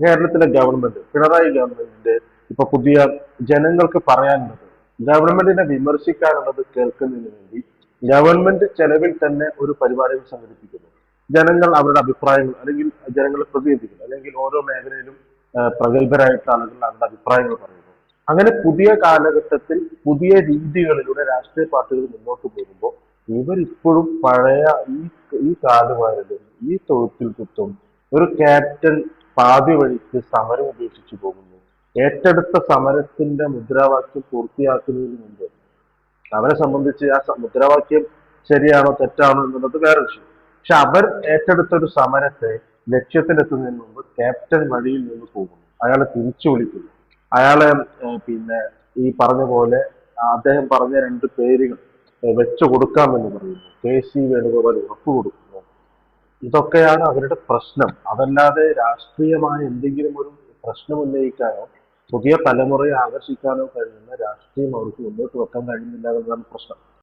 കേരളത്തിലെ ഗവൺമെന്റ് പിണറായി ഗവൺമെന്റിന്റെ ഇപ്പൊ പുതിയ ജനങ്ങൾക്ക് പറയാനുള്ളത് ഗവൺമെന്റിനെ വിമർശിക്കാനുള്ളത് കേൾക്കുന്നതിന് വേണ്ടി ഗവൺമെന്റ് ചെലവിൽ തന്നെ ഒരു പരിപാടികൾ സംഘടിപ്പിക്കുന്നു. ജനങ്ങൾ അവരുടെ അഭിപ്രായങ്ങൾ അല്ലെങ്കിൽ ജനങ്ങളെ പ്രതിനിധിക്കുന്നു അല്ലെങ്കിൽ ഓരോ മേഖലയിലും പ്രഗത്ഭരായിട്ട് ആളുകൾ അവരുടെ അഭിപ്രായങ്ങൾ പറയുന്നു. അങ്ങനെ പുതിയ കാലഘട്ടത്തിൽ പുതിയ രീതികളിലൂടെ രാഷ്ട്രീയ പാർട്ടികൾ മുന്നോട്ട് പോകുമ്പോൾ ഇവരിപ്പോഴും പഴയ ഈ ഈ കാലുമാരുടെ ഈ തൊഴുത്തിൽ കുത്തും ഒരു ക്യാപ്റ്റൻ പാതി വഴിക്ക് സമരം ഉപേക്ഷിച്ചു പോകുന്നു. ഏറ്റെടുത്ത സമരത്തിന്റെ മുദ്രാവാക്യം പൂർത്തിയാക്കുന്നതിന് മുമ്പ് അവരെ സംബന്ധിച്ച് ആ മുദ്രാവാക്യം ശരിയാണോ തെറ്റാണോ എന്നുള്ളത് വേറെ വിഷയം. പക്ഷെ അവർ ഏറ്റെടുത്ത ഒരു സമരത്തെ ലക്ഷ്യത്തിലെത്തുന്നതിന് മുമ്പ് ക്യാപ്റ്റൻ വഴിയിൽ നിന്ന് പോകുന്നു. അയാളെ തിരിച്ചു വിളിക്കുന്നു. അയാളെ പിന്നെ ഈ പറഞ്ഞ പോലെ അദ്ദേഹം പറഞ്ഞ രണ്ട് പേരുകൾ വെച്ചു കൊടുക്കാമെന്ന് പറയുന്നു. കെ സി വേണുഗോപാൽ ഉറപ്പ് കൊടുക്കുന്നു ഇതൊക്കെയാണ് അവരുടെ പ്രശ്നം. അതല്ലാതെ രാഷ്ട്രീയമായ എന്തെങ്കിലും ഒരു പ്രശ്നം ഉന്നയിക്കാനോ പുതിയ തലമുറയെ ആകർഷിക്കാനോ കഴിയുന്ന രാഷ്ട്രീയം അവർക്ക് മുന്നോട്ട് വെക്കാൻ കഴിയുന്നില്ല എന്നതാണ് പ്രശ്നം.